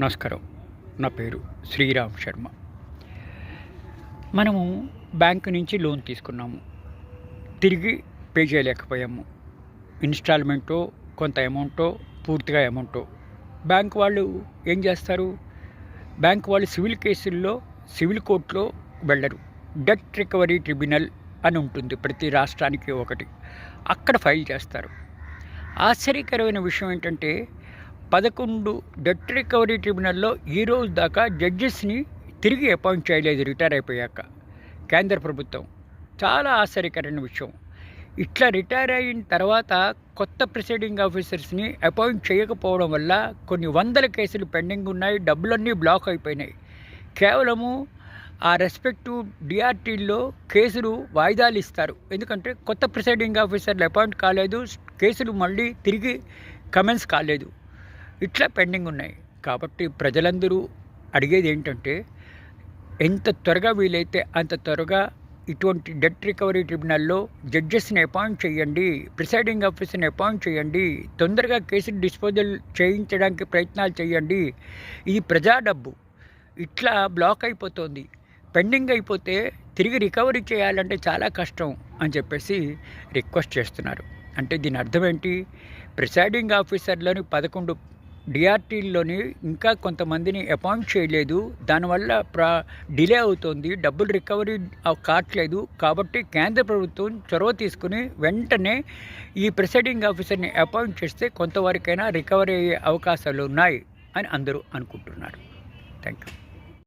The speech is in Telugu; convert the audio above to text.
నమస్కారం. నా పేరు శ్రీరామ్ శర్మ. మనము బ్యాంకు నుంచి లోన్ తీసుకున్నాము. తిరిగి పే చేయలేకపోయాము. ఇన్స్టాల్మెంటో కొంత అమౌంటో పూర్తిగా అమౌంటో. బ్యాంక్ వాళ్ళు ఏం చేస్తారు? బ్యాంక్ వాళ్ళు సివిల్ కేసుల్లో సివిల్ కోర్టులో వెళ్ళరు. డెట్ రికవరీ ట్రిబ్యునల్ అని ఉంటుంది. ప్రతి రాష్ట్రానికి ఒకటి. అక్కడ ఫైల్ చేస్తారు. ఆశ్చర్యకరమైన విషయం ఏంటంటే పదకొండు డెట్ రికవరీ ట్రిబ్యునల్లో ఈ రోజు దాకా జడ్జెస్ని తిరిగి అపాయింట్ చేయలేదు రిటైర్ అయిపోయాక. కేంద్ర ప్రభుత్వం చాలా ఆశ్చర్యకరమైన విషయం. ఇట్లా రిటైర్ అయిన తర్వాత కొత్త ప్రిసైడింగ్ ఆఫీసర్స్ని అపాయింట్ చేయకపోవడం వల్ల కొన్ని వందల కేసులు పెండింగ్ ఉన్నాయి డబ్బులన్నీ బ్లాక్ అయిపోయినాయి. కేవలము ఆ రెస్పెక్టివ్ డిఆర్టీల్లో కేసులు వాయిదాలు ఇస్తారు. ఎందుకంటే కొత్త ప్రిసైడింగ్ ఆఫీసర్లు అపాయింట్ కాలేదు కేసులు మళ్ళీ తిరిగి కమెంట్స్ కాలేదు. ఇట్లా పెండింగ్ ఉన్నాయి. కాబట్టి ప్రజలందరూ అడిగేది ఏంటంటే ఎంత త్వరగా వీలైతే అంత త్వరగా ఇటువంటి డెట్ రికవరీ ట్రిబ్యునల్లో జడ్జెస్ని అపాయింట్ చేయండి ప్రిసైడింగ్ ఆఫీసర్ని అపాయింట్ చేయండి తొందరగా కేసు డిస్పోజల్ చేయించడానికి ప్రయత్నాలు చేయండి. ఇది ప్రజా డబ్బు ఇట్లా బ్లాక్ అయిపోతుంది. పెండింగ్ అయిపోతే తిరిగి రికవరీ చేయాలంటే చాలా కష్టం అని చెప్పేసి రిక్వెస్ట్ చేస్తున్నారు. అంటే దీని అర్థం ఏంటి? ప్రిసైడింగ్ ఆఫీసర్లోని పదకొండు డిఆర్టీల్లోని ఇంకా కొంతమందిని అపాయింట్ చేయలేదు. దానివల్ల ప్రా డిలే అవుతుంది. డబ్బులు రికవరీ కావట్లేదు కాబట్టి కేంద్ర ప్రభుత్వం చొరవ తీసుకుని వెంటనే ఈ ప్రిసైడింగ్ ఆఫీసర్ని అపాయింట్ చేస్తే కొంతవరకైనా రికవరీ అయ్యే అవకాశాలు ఉన్నాయి అని అందరూ అనుకుంటున్నారు. Thank you